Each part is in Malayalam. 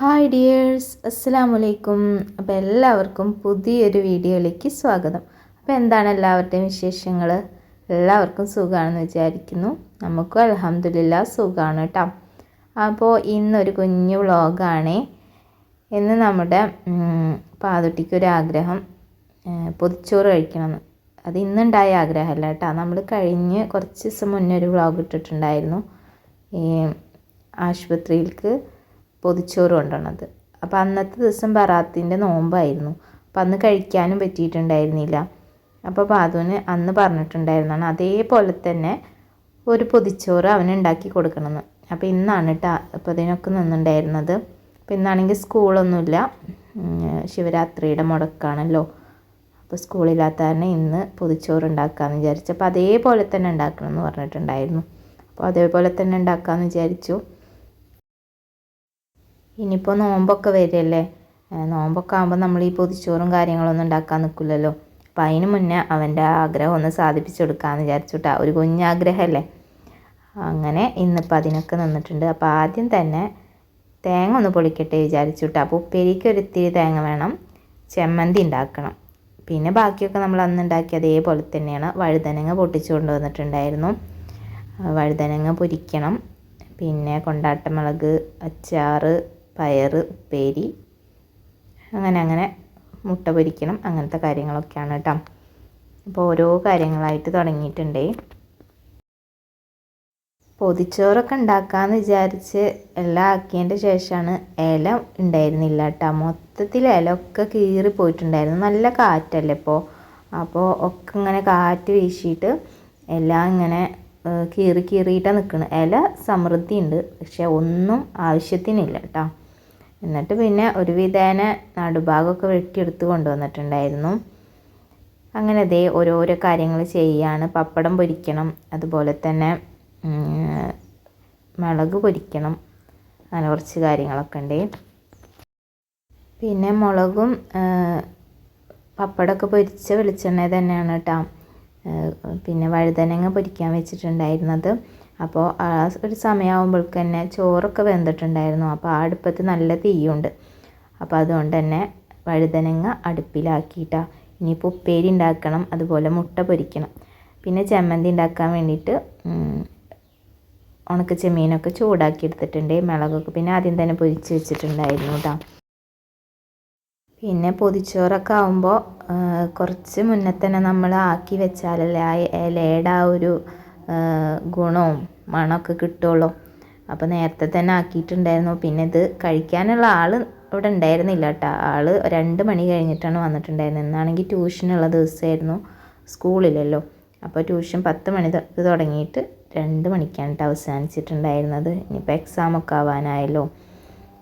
ഹായ് ഡിയേഴ്സ് അസ്സാം വലൈക്കും അപ്പോൾ എല്ലാവർക്കും പുതിയൊരു വീഡിയോയിലേക്ക് സ്വാഗതം. അപ്പോൾ എന്താണ് എല്ലാവരുടെയും വിശേഷങ്ങൾ എല്ലാവർക്കും സുഖമാണെന്ന് വിചാരിക്കുന്നു. നമുക്കും അലഹമില്ല സുഖമാണ് കേട്ടോ അപ്പോൾ ഇന്നൊരു കുഞ്ഞു വ്ളോഗാണ്. ഇന്ന് നമ്മുടെ പാതുട്ടിക്കൊരാഗ്രഹം പൊതിച്ചോറ് കഴിക്കണമെന്ന് അത് ഇന്നുണ്ടായ ആഗ്രഹമല്ല കേട്ടോ നമ്മൾ കഴിഞ്ഞ് കുറച്ച് ദിവസം മുന്നേ ഒരു വ്ളോഗ് ഇട്ടിട്ടുണ്ടായിരുന്നു. ഈ ആശുപത്രിയിലേക്ക് പൊതിച്ചോറ് കൊണ്ടുവന്നത് അപ്പം അന്നത്തെ ദിവസം ബറാത്തിന്റെ നോമ്പായിരുന്നു. അപ്പം അന്ന് കഴിക്കാനും പറ്റിയിട്ടുണ്ടായിരുന്നില്ല. അപ്പോൾ പാതുവിന് അന്ന് പറഞ്ഞിട്ടുണ്ടായിരുന്നാണ് അതേപോലെ തന്നെ ഒരു പൊതിച്ചോറ് അവന് ഉണ്ടാക്കി കൊടുക്കണമെന്ന്. അപ്പോൾ ഇന്നാണ് കേട്ടോ അപ്പോൾ അതിനൊക്കെ നിന്നുണ്ടായിരുന്നത്. അപ്പോൾ ഇന്നാണെങ്കിൽ സ്കൂളൊന്നുമില്ല. ശിവരാത്രിയുടെ മുടക്കാണല്ലോ. അപ്പോൾ സ്കൂളില്ലാത്ത കാരണം ഇന്ന് പൊതിച്ചോറ് ഉണ്ടാക്കാമെന്ന് വിചാരിച്ചു. അപ്പോൾ അതേപോലെ തന്നെ ഉണ്ടാക്കണം എന്ന് പറഞ്ഞിട്ടുണ്ടായിരുന്നു. അപ്പോൾ അതേപോലെ തന്നെ ഉണ്ടാക്കാമെന്ന് വിചാരിച്ചു. ഇനിയിപ്പോൾ നോമ്പൊക്കെ വരികയല്ലേ? നോമ്പൊക്കെ ആകുമ്പോൾ നമ്മൾ ഈ പൊതിച്ചോറും കാര്യങ്ങളൊന്നും ഉണ്ടാക്കാൻ നിൽക്കില്ലല്ലോ അപ്പോൾ അതിന് മുന്നേ അവന്റെ ആഗ്രഹം ഒന്ന് സാധിപ്പിച്ചെടുക്കാമെന്ന് വിചാരിച്ചുട്ടാ. ഒരു കുഞ്ഞാഗ്രഹമല്ലേ അങ്ങനെ ഇന്നിപ്പോൾ അതിനൊക്കെ നിന്നിട്ടുണ്ട്. അപ്പോൾ ആദ്യം തന്നെ തേങ്ങ ഒന്ന് പൊളിക്കട്ടെ വിചാരിച്ചുട്ടാ. അപ്പോൾ ഉപ്പേരിക്ക് ഒരിത്തിരി തേങ്ങ വേണം. ചെമ്മന്തി ഉണ്ടാക്കണം. പിന്നെ ബാക്കിയൊക്കെ നമ്മൾ അന്ന് ഉണ്ടാക്കി അതേപോലെ തന്നെയാണ്. വഴുതനങ്ങ പൊട്ടിച്ചു കൊണ്ടുവന്നിട്ടുണ്ടായിരുന്നു. വഴുതനങ്ങ പൊരിക്കണം. പിന്നെ കൊണ്ടാട്ടമുളക് അച്ചാറ് പയർ ഉപ്പേരി അങ്ങനെ അങ്ങനെ മുട്ട പൊരിക്കണം അങ്ങനത്തെ കാര്യങ്ങളൊക്കെയാണ് കേട്ടോ അപ്പോൾ ഓരോ കാര്യങ്ങളായിട്ട് തുടങ്ങിയിട്ടുണ്ടേ. പൊതിച്ചോറൊക്കെ ഉണ്ടാക്കാമെന്ന് വിചാരിച്ച് എല്ലാം ആക്കിയതിന്റെ ശേഷമാണ് ഇല ഉണ്ടായിരുന്നില്ല കേട്ടോ മൊത്തത്തിൽ ഇല ഒക്കെ കീറി പോയിട്ടുണ്ടായിരുന്നു. നല്ല കാറ്റല്ലേ ഇപ്പോൾ അപ്പോൾ ഒക്കെ ഇങ്ങനെ കാറ്റ് വീശിയിട്ട് എല്ലാം ഇങ്ങനെ കീറി കീറിയിട്ടാണ് നിൽക്കുന്നത് ഇല സമൃദ്ധി ഉണ്ട് പക്ഷെ ഒന്നും ആവശ്യത്തിനില്ല കേട്ടോ എന്നിട്ട് പിന്നെ ഒരു വിധേന നടുഭാഗമൊക്കെ വെട്ടിയെടുത്ത് കൊണ്ടുവന്നിട്ടുണ്ടായിരുന്നു. അങ്ങനെ ദേ ഓരോരോ കാര്യങ്ങൾ ചെയ്യുകയാണ് പപ്പടം പൊരിക്കണം അതുപോലെ തന്നെ മുളക് പൊരിക്കണം അങ്ങനെ കുറച്ച് കാര്യങ്ങളൊക്കെ ഉണ്ട്. പിന്നെ മുളകും പപ്പടമൊക്കെ പൊരിച്ച വെളിച്ചെണ്ണ തന്നെയാണ് കേട്ടോ പിന്നെ വഴുതനങ്ങ പൊരിക്കാൻ വെച്ചിട്ടുണ്ടായിരുന്നത്. അപ്പോൾ ആ ഒരു സമയമാകുമ്പോൾക്ക് തന്നെ ചോറൊക്കെ വെന്തിട്ടുണ്ടായിരുന്നു. അപ്പോൾ ആ അടുപ്പത്ത് നല്ല തീയുണ്ട്. അപ്പോൾ അതുകൊണ്ട് തന്നെ വഴുതനങ്ങ അടുപ്പിലാക്കിയിട്ടാണ് ഇനിയിപ്പോൾ ഉപ്പേരി ഉണ്ടാക്കണം അതുപോലെ മുട്ട പൊരിക്കണം. പിന്നെ ചമ്മന്തി ഉണ്ടാക്കാൻ വേണ്ടിയിട്ട് ഉണക്ക ചെമ്മീനൊക്കെ ചൂടാക്കി എടുത്തിട്ടുണ്ട്. മുളകൊക്കെ പിന്നെ ആദ്യം തന്നെ പൊരിച്ച് വെച്ചിട്ടുണ്ടായിരുന്നു കേട്ടോ പിന്നെ പൊതിച്ചോറൊക്കെ ആകുമ്പോൾ കുറച്ച് മുന്നേ തന്നെ നമ്മൾ ആക്കി വെച്ചാലല്ലേ ആ ഇലയുടെ ആ ഒരു ഗുണവും മണമൊക്കെ കിട്ടുള്ളൂ. അപ്പോൾ നേരത്തെ തന്നെ ആക്കിയിട്ടുണ്ടായിരുന്നു. പിന്നെ ഇത് കഴിക്കാനുള്ള ആൾ ഇവിടെ ഉണ്ടായിരുന്നില്ല കേട്ടോ. ആൾ രണ്ട് മണി കഴിഞ്ഞിട്ടാണ് വന്നിട്ടുണ്ടായിരുന്നത്. ഇന്നാണെങ്കിൽ ട്യൂഷനുള്ള ദിവസമായിരുന്നു. സ്കൂളിലല്ലോ. അപ്പോൾ ട്യൂഷൻ പത്ത് മണി തുടങ്ങിയിട്ട് രണ്ട് മണിക്കാണ് കേട്ടോ അവസാനിച്ചിട്ടുണ്ടായിരുന്നത്. ഇനിയിപ്പോൾ എക്സാമൊക്കെ ആവാനായല്ലോ.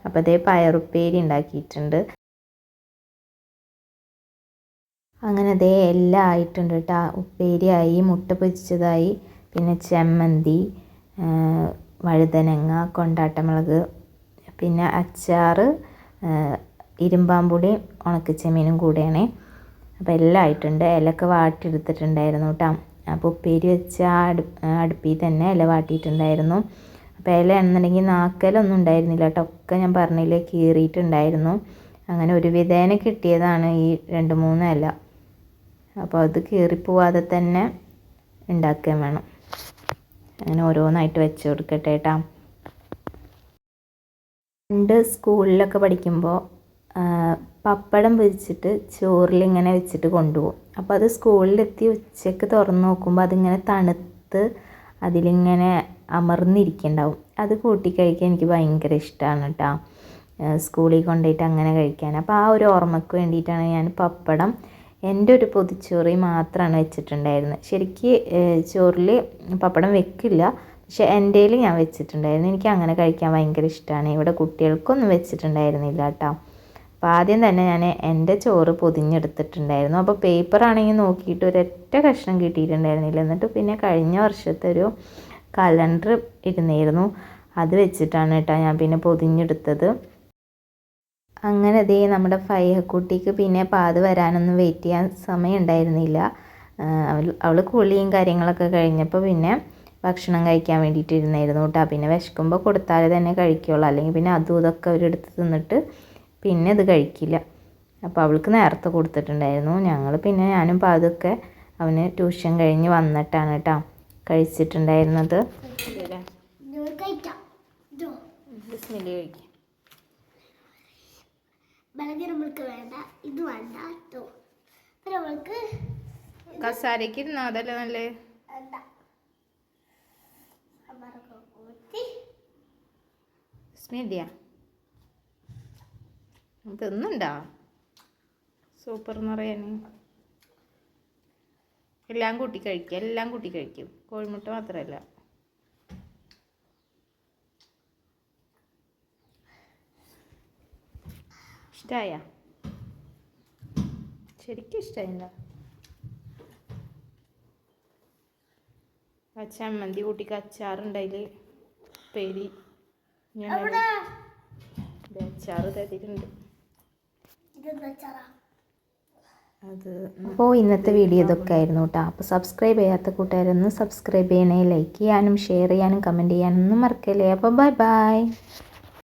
അപ്പോൾ അതേ പയറുപ്പേരി ഉണ്ടാക്കിയിട്ടുണ്ട്. അങ്ങനെ ദേ എല്ലാം ആയിട്ടുണ്ട് കേട്ടോ. ഉപ്പേരിയായി മുട്ട പൊരിച്ചതായി പിന്നെ ചെമ്മന്തി വഴുതനങ്ങ കൊണ്ടാട്ടമുളക് പിന്നെ അച്ചാർ ഉണക്ക ഉണക്കച്ചെമ്മീനും കൂടെയാണ്. അപ്പോൾ എല്ലാം ആയിട്ടുണ്ട്. ഇലയൊക്കെ വാട്ടിയെടുത്തിട്ടുണ്ടായിരുന്നു കേട്ടോ. അപ്പോൾ ഉപ്പേരി വെച്ച അടു അടുപ്പിൽ തന്നെ ഇല വാട്ടിയിട്ടുണ്ടായിരുന്നു. അപ്പോൾ ഇല എന്നുണ്ടെങ്കിൽ നാക്കലൊന്നും ഉണ്ടായിരുന്നില്ല കേട്ടോ. ഒക്കെ ഞാൻ പറഞ്ഞില്ലേ കീറിയിട്ടുണ്ടായിരുന്നു. അങ്ങനെ ഒരു വിധേന കിട്ടിയതാണ് ഈ രണ്ട് മൂന്ന് ഇല. അപ്പോൾ അത് കീറിപ്പോവാതെ തന്നെ ഉണ്ടാക്കുകയും വേണം. അങ്ങനെ ഓരോന്നായിട്ട് വെച്ച് കൊടുക്കട്ടെ കേട്ടോ. പണ്ട് സ്കൂളിലൊക്കെ പഠിക്കുമ്പോൾ പപ്പടം പൊരിച്ചിട്ട് ചോറിൽ ഇങ്ങനെ വെച്ചിട്ട് കൊണ്ടുപോകും. അപ്പോൾ അത് സ്കൂളിലെത്തി ഉച്ചയ്ക്ക് തുറന്ന് നോക്കുമ്പോൾ അതിങ്ങനെ തണുത്ത് അതിലിങ്ങനെ അമർന്നിരിക്കുന്നുണ്ടാവും. അത് കൂട്ടി കഴിക്കാൻ എനിക്ക് ഭയങ്കര ഇഷ്ടമാണ് കേട്ടോ. സ്കൂളിൽ കൊണ്ടുപോയിട്ട് അങ്ങനെ കഴിക്കാൻ. അപ്പോൾ ആ ഒരു ഓർമ്മയ്ക്ക് വേണ്ടിയിട്ടാണ് ഞാൻ പപ്പടം എന്റെ ഒരു പൊതിച്ചോറി മാത്രമാണ് വെച്ചിട്ടുണ്ടായിരുന്നത്. ശരിക്ക് ചോറിൽ പപ്പടം വെക്കില്ല. പക്ഷെ എന്റെ ഞാൻ വെച്ചിട്ടുണ്ടായിരുന്നു. എനിക്ക് അങ്ങനെ കഴിക്കാൻ ഭയങ്കര ഇഷ്ടമാണ് ഇവിടെ കുട്ടികൾക്കൊന്നും വെച്ചിട്ടുണ്ടായിരുന്നില്ല കേട്ടോ. അപ്പോൾ ആദ്യം തന്നെ ഞാൻ എന്റെ ചോറ് പൊതിഞ്ഞെടുത്തിട്ടുണ്ടായിരുന്നു. അപ്പോൾ പേപ്പർ ആണെങ്കിൽ നോക്കിയിട്ട് ഒരൊറ്റ കഷ്ണം കിട്ടിയിട്ടുണ്ടായിരുന്നില്ല. എന്നിട്ട് പിന്നെ കഴിഞ്ഞ വർഷത്തെ ഒരു കലണ്ടർ ഇരുന്നായിരുന്നു അത് വെച്ചിട്ടാണ് കേട്ടോ ഞാൻ പിന്നെ പൊതിഞ്ഞെടുത്തത്. അങ്ങനെ ദേ നമ്മുടെ ഫൈഹക്കുട്ടിക്ക് പിന്നെ പാത് വരാനൊന്നും വെയിറ്റ് ചെയ്യാൻ സമയം ഉണ്ടായിരുന്നില്ല അവൾ അവൾ കുളിയും കാര്യങ്ങളൊക്കെ കഴിഞ്ഞപ്പോൾ പിന്നെ ഭക്ഷണം കഴിക്കാൻ വേണ്ടിയിട്ട് ഇരുന്നായിരുന്നു കേട്ടോ പിന്നെ വിശക്കുമ്പോൾ കൊടുത്താലേ തന്നെ കഴിക്കുള്ളൂ. അല്ലെങ്കിൽ പിന്നെ അതും ഇതൊക്കെ അവരെടുത്ത് തിന്നിട്ട് പിന്നെ ഇത് കഴിക്കില്ല. അപ്പോൾ അവൾക്ക് നേരത്തെ കൊടുത്തിട്ടുണ്ടായിരുന്നു. ഞങ്ങൾ പിന്നെ ഞാനും അതൊക്കെ അവന് ട്യൂഷൻ കഴിഞ്ഞ് വന്നിട്ടാണ് കേട്ടോ കഴിച്ചിട്ടുണ്ടായിരുന്നത്. ഇത്. കഴിക്കാം. ഇതോ നമ്മൾക്ക് വേണ്ട. ഇത് വേണ്ട കേട്ടോ. പിന്നെ നമ്മൾക്ക് കസാരയ്ക്ക് ഇരുന്നാ അതല്ലേ നല്ലേ? കൂട്ടി. സ്മെല്ലിയ തിന്നുണ്ടാ? സൂപ്പർ എന്ന് പറയാൻ എല്ലാം കൂട്ടി കഴിക്കും എല്ലാം കൂട്ടി കഴിക്കും. കോഴിമുട്ട മാത്രമല്ല ഇഷ്ടായ? ശരിക്കും ഇഷ്ടമായില്ല ആ ചമ്മന്തി കൂട്ടിക്ക് അച്ചാറുണ്ടായിൽ. പേരി ഞാൻ അച്ചാറ് തരുന്നുണ്ട് അപ്പോൾ ഇന്നത്തെ വീഡിയോ ഇതൊക്കെ ആയിരുന്നു കേട്ടോ. അപ്പോൾ സബ്സ്ക്രൈബ് ചെയ്യാത്ത കൂട്ടുകാരൊന്ന് സബ്സ്ക്രൈബ് ചെയ്യണേ. ലൈക്ക് ചെയ്യാനും ഷെയർ ചെയ്യാനും കമന്റ് ചെയ്യാനൊന്നും മറക്കല്ലേ. അപ്പോൾ ബൈ ബൈ